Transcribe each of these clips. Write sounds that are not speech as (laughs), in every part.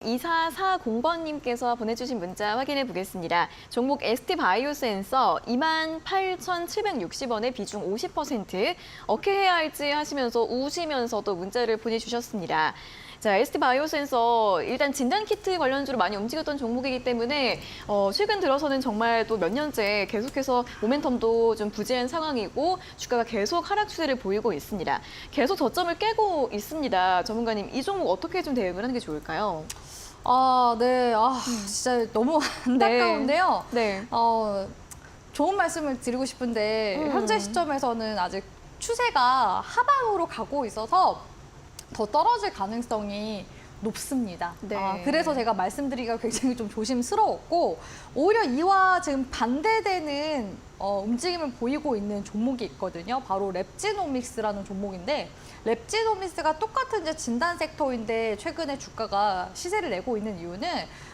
2440번님께서 보내주신 문자 확인해 보겠습니다. 종목 ST바이오센서 28,760원에 비중 50% 어떻게 해야 할지 하시면서 우시면서도 문자를 보내주셨습니다. 자, ST바이오센서 일단 진단 키트 관련주로 많이 움직였던 종목이기 때문에 어, 최근 들어서는 정말 또 몇 년째 계속해서 모멘텀도 좀 부재한 상황이고 주가가 계속 하락 추세를 보이고 있습니다. 계속 저점을 깨고 있습니다. 전문가님, 이 종목 어떻게 좀 대응을 하는 게 좋을까요? 아, 네. 아, 진짜 너무 (laughs) 안타까운데요. 네. 어, 좋은 말씀을 드리고 싶은데 음. 현재 시점에서는 아직 추세가 하방으로 가고 있어서 더 떨어질 가능성이 높습니다. 네. 아, 그래서 제가 말씀드리기가 굉장히 좀 조심스러웠고 오히려 이와 지금 반대되는 어, 움직임을 보이고 있는 종목이 있거든요. 바로 랩지노믹스라는 종목인데 랩지노믹스가 똑같은 이제 진단 섹터인데 최근에 주가가 시세를 내고 있는 이유는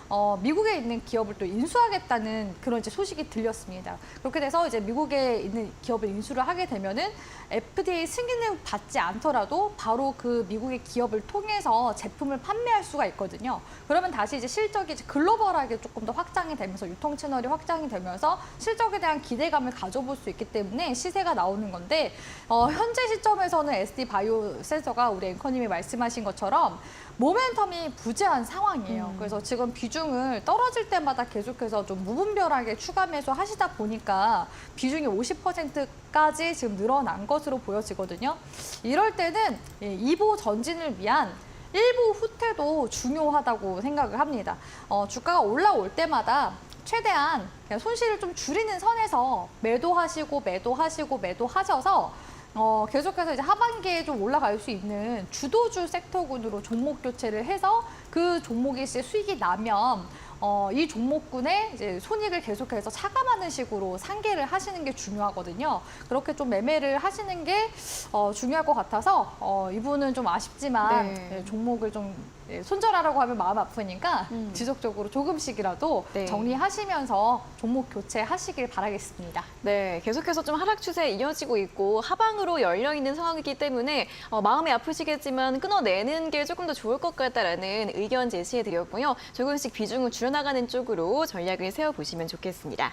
어, 미국에 있는 기업을 또 인수하겠다는 그런 이제 소식이 들렸습니다. 그렇게 돼서 이제 미국에 있는 기업을 인수를 하게 되면은 FDA 승인을 받지 않더라도 바로 그 미국의 기업을 통해서 제품을 판매할 수가 있거든요. 그러면 다시 이제 실적이 이제 글로벌하게 조금 더 확장이 되면서 유통 채널이 확장이 되면서 실적에 대한 기대감을 가져볼 수 있기 때문에 시세가 나오는 건데 어, 현재 시점에서는 SD 바이오 센서가 우리 앵커님이 말씀하신 것처럼 모멘텀이 부재한 상황이에요. 음. 그래서 지금 비중 을 떨어질 때마다 계속해서 좀 무분별하게 추가 매수 하시다 보니까 비중이 50%까지 지금 늘어난 것으로 보여지거든요. 이럴 때는 예, 2보 전진을 위한 일부 후퇴도 중요하다고 생각을 합니다. 어, 주가가 올라올 때마다 최대한 손실을 좀 줄이는 선에서 매도하시고 매도하시고 매도하셔서 어, 계속해서 이제 하반기에 좀 올라갈 수 있는 주도주 섹터군으로 종목 교체를 해서 그 종목이 이제 수익이 나면 어, 이 종목군의 이제 손익을 계속해서 차감하는 식으로 상계를 하시는 게 중요하거든요. 그렇게 좀 매매를 하시는 게 어, 중요할 것 같아서 어, 이분은 좀 아쉽지만 네. 예, 종목을 좀 예, 손절하라고 하면 마음 아프니까 음. 지속적으로 조금씩이라도 네. 정리하시면서 종목 교체하시길 바라겠습니다. 네, 계속해서 좀 하락 추세 이어지고 있고 하방으로 열려 있는 상황이기 때문에 어, 마음이 아프시겠지만 끊어내는 게 조금 더 좋을 것 같다라는 의견 제시해 드렸고요. 조금씩 비중을 줄여나가는 쪽으로 전략을 세워 보시면 좋겠습니다.